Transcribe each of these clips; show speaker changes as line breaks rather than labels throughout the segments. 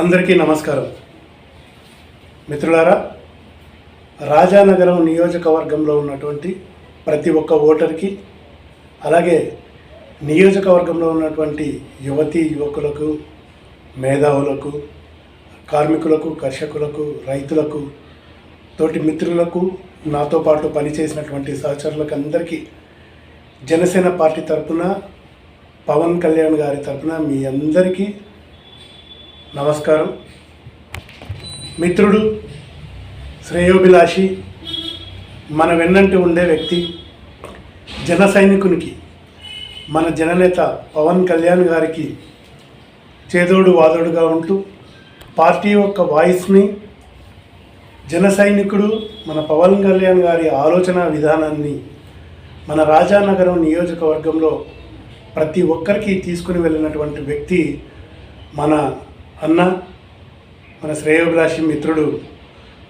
అందరికీ నమస్కారం. మిత్రులారా రాజానగరం నియోజకవర్గంలో ఉన్నటువంటి ప్రతి ఒక్క ఓటర్కి అలాగే నియోజకవర్గంలో ఉన్నటువంటి యువతీ యువకులకు మేధావులకు కార్మికులకు కర్షకులకు రైతులకు తోటి మిత్రులకు నాతో పాటు పనిచేసినటువంటి సహచరులకు అందరికీ జనసేన పార్టీ తరఫున పవన్ కళ్యాణ్ గారి తరఫున మీ అందరికీ నమస్కారం. మిత్రుడు శ్రేయోభిలాషి మన వెన్నంటి ఉండే వ్యక్తి జన సైనికునికి మన జననేత పవన్ కళ్యాణ్ గారికి చేదోడు వాదోడుగా ఉంటూ పార్టీ యొక్క వాయిస్ని జన సైనికుడు మన పవన్ కళ్యాణ్ గారి ఆలోచన విధానాన్ని మన రాజానగరం నియోజకవర్గంలో ప్రతి ఒక్కరికి తీసుకుని వెళ్ళినటువంటి వ్యక్తి మన అన్న మన శ్రేయోభిలాషి మిత్రుడు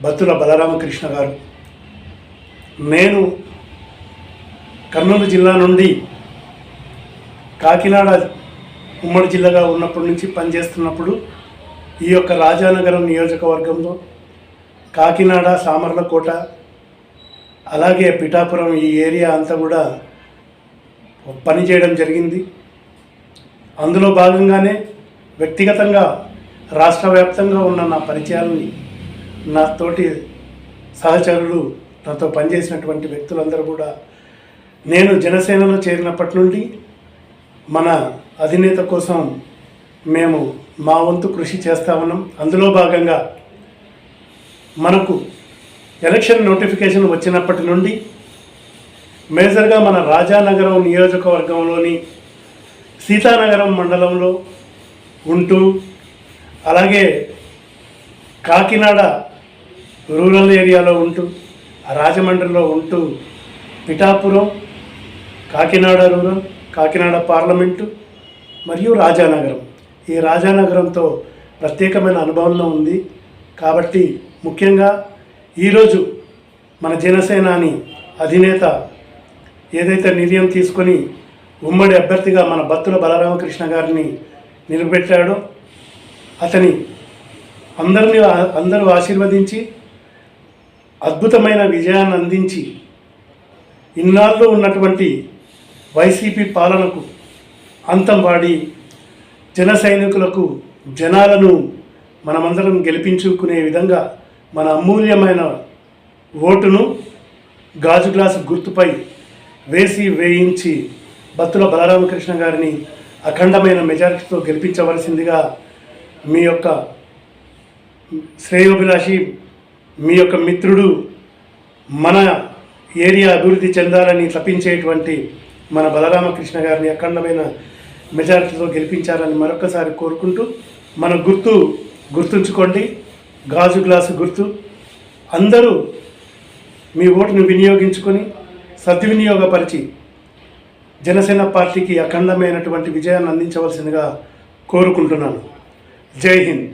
బత్తుల బలరామకృష్ణ గారు. నేను కర్నూలు జిల్లా నుండి కాకినాడ ఉమ్మడి జిల్లాగా ఉన్నప్పటి నుంచి పనిచేస్తున్నప్పుడు ఈ యొక్క రాజానగరం నియోజకవర్గంలో కాకినాడ సామర్లకోట అలాగే పిఠాపురం ఈ ఏరియా అంతా కూడా పనిచేయడం జరిగింది. అందులో భాగంగానే వ్యక్తిగతంగా రాష్ట్ర వ్యాప్తంగా ఉన్న నా పరిచయాలని నా తోటి సహచరులు నాతో పనిచేసినటువంటి వ్యక్తులందరూ కూడా నేను జనసేనలో చేరినప్పటి నుండి మన అధినేత కోసం మేము మా వంతు కృషి చేస్తా ఉన్నాం. అందులో భాగంగా మనకు ఎలక్షన్ నోటిఫికేషన్ వచ్చినప్పటి నుండి మేజర్గా మన రాజానగరం నియోజకవర్గంలోని సీతానగరం మండలంలో ఉంటూ అలాగే కాకినాడ రూరల్ ఏరియాలో ఉంటూ రాజమండ్రిలో ఉంటూ పిఠాపురం కాకినాడ రూరల్ కాకినాడ పార్లమెంటు మరియు రాజానగరం. ఈ రాజానగరంతో ప్రత్యేకమైన అనుభవంలో ఉంది. కాబట్టి ముఖ్యంగా ఈరోజు మన జనసేనాని అధినేత ఏదైతే నిర్ణయం తీసుకొని ఉమ్మడి అభ్యర్థిగా మన బత్తుల బలరామకృష్ణ గారిని నిలబెట్టాడో అతని అందరిని అందరూ ఆశీర్వదించి అద్భుతమైన విజయాన్ని అందించి ఇన్నాళ్ళు ఉన్నటువంటి వైసీపీ పాలనకు అంతం వాడి జన సైనికులకు జనాలను మనమందరం గెలిపించుకునే విధంగా మన అమూల్యమైన ఓటును గాజు గ్లాసు గుర్తుపై వేసి వేయించి బత్తుల బలరామకృష్ణ గారిని అఖండమైన మెజారిటీతో గెలిపించవలసిందిగా మీ యొక్క శ్రేయోభిలాషి మీ యొక్క మిత్రుడు మన ఏరియా అభివృద్ధి చెందాలని తప్పించేటువంటి మన బలరామకృష్ణ గారిని అఖండమైన మెజారిటీతో గెలిపించాలని మరొకసారి కోరుకుంటూ మన గుర్తు గుర్తుంచుకోండి. గాజు గ్లాసు గుర్తు. అందరూ మీ ఓటును వినియోగించుకొని సద్వినియోగపరిచి జనసేన పార్టీకి అఖండమైనటువంటి విజయాన్ని అందించవలసిందిగా కోరుకుంటున్నాను. ಜೈ ಹಿಂದ್